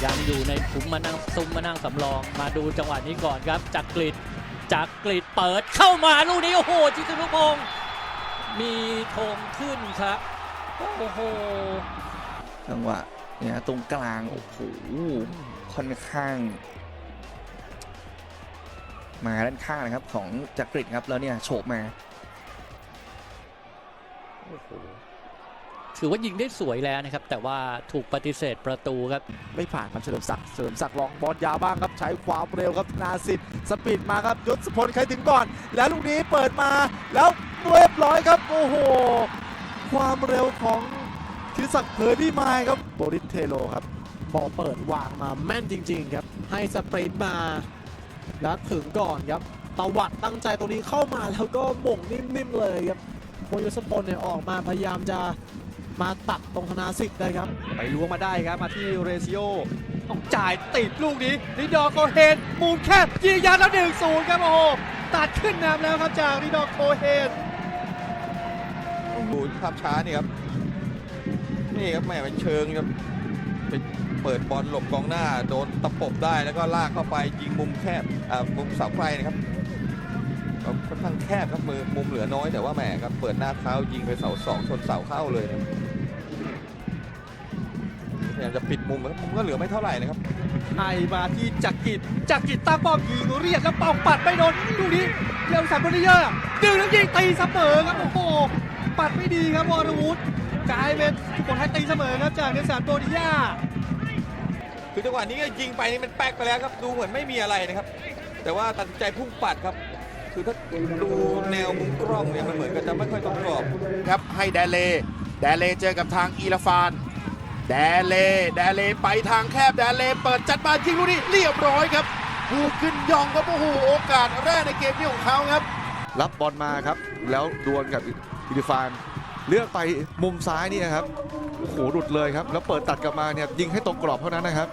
คุ้มมานั่งซุ้มมานั่งสำรอง มาดูจังหวะนี้ก่อนครับจากกริดจากกริดเปิดเข้ามาลูกนี้โอ้โหจิตรุพงศ์มีธงขึ้นครับโอ้โหจังหวะเนี่ยตรงกลางโอ้โหค่อนข้าง มาด้านข้างนะครับของจักริดครับแล้วเนี่ยโฉบมา ถือว่ายิงได้สวยแล้วนะครับ แต่ว่าถูกปฏิเสธประตูครับ ไม่ผ่านครับเฉลิมศักดิ์เฉลิมศักดิ์ลองบอลยาวบ้างครับใช้ความเร็วครับนาสิทธิ์สปีดมาครับยศพลใครถึงก่อน แล้วลูกนี้เปิดมาแล้วเรียบร้อยครับโอ้โหความเร็วของธีรศักดิ์เผยพี่ไม้ครับโบริสเทโลครับบอลเปิดวางมาแม่นจริง ๆ ครับ ให้สปรินต์มาแล้วถึงก่อนครับตวัดตั้งใจตรงนี้เข้ามาแล้วก็หม่งนิ่มๆเลยครับโคยศพลเนี่ยออกมาพยายามจะ มาตัดตรงธนาสิทธิ์นะครับ ไปล้วงมาได้ครับมาที่เรซิโอต้องจ่ายติดลูกนี้ริดอโคเฮนมุมแคบยิงยาวแล้วหนึ่งศูนย์ครับโอ้โหตัดขึ้นนำแล้วครับจากริดอโคเฮนดูภาพช้านี่ครับ นี่ครับแม่เป็นเชิงครับไปเปิดบอลหลบกองหน้า โดนตะปบได้แล้วก็ลากเข้าไปยิงมุมแคบอ่ามุมเสาไกลนะครับก็ค่อนข้างแคบครับมือมุมเหลือน้อยแต่ว่าแหมครับเปิดหน้าเท้ายิงไปเสาสองชนเสาเข้าเลยนะ ยายามจะปิดมุมครับมุมก็เหลือไม่เท่าไหร่นะครับให้มาที่จักริดจักริดตั้งป้อมยิงเรียกแล้วเป่าปัดไม่โดนลูกนี้เร็วสันบริเยอร์ดึงแล้วยิงตีเสมอครับโอ้โหปัดไม่ดีครับวรวุฒิกลายเป็นสุโขทัยตีเสมอครับจากเนสันโบริยาคือจังหวะนี้ก็ยิงไปนี่มันแป๊กไปแล้วครับดูเหมือนไม่มีอะไรนะครับ แต่ว่าตัดสินใจพุ่งปัดครับคือถ้าดูแนวมุมกล้องเนี่ยมันเหมือนกับจะไม่ค่อยตรงกรอบครับให้แดเลแดเลเจอกับทางอีลาฟาน แดเล แดเลไปทางแคบ แดเลเปิดจัดมายิงลูกนี้เรียบร้อยครับลูขึ้นยองครับโอ้โหโอกาสแรกในเกมนี้ของเขาครับ รับบอลมาครับ แล้วดวลกับอิริฟาน เลือกไปมุมซ้ายนี่ครับโอ้โหหลุดเลยครับ แล้วเปิดตัดกลับมาเนี่ยยิงให้ตรงกรอบเท่านั้นนะครับ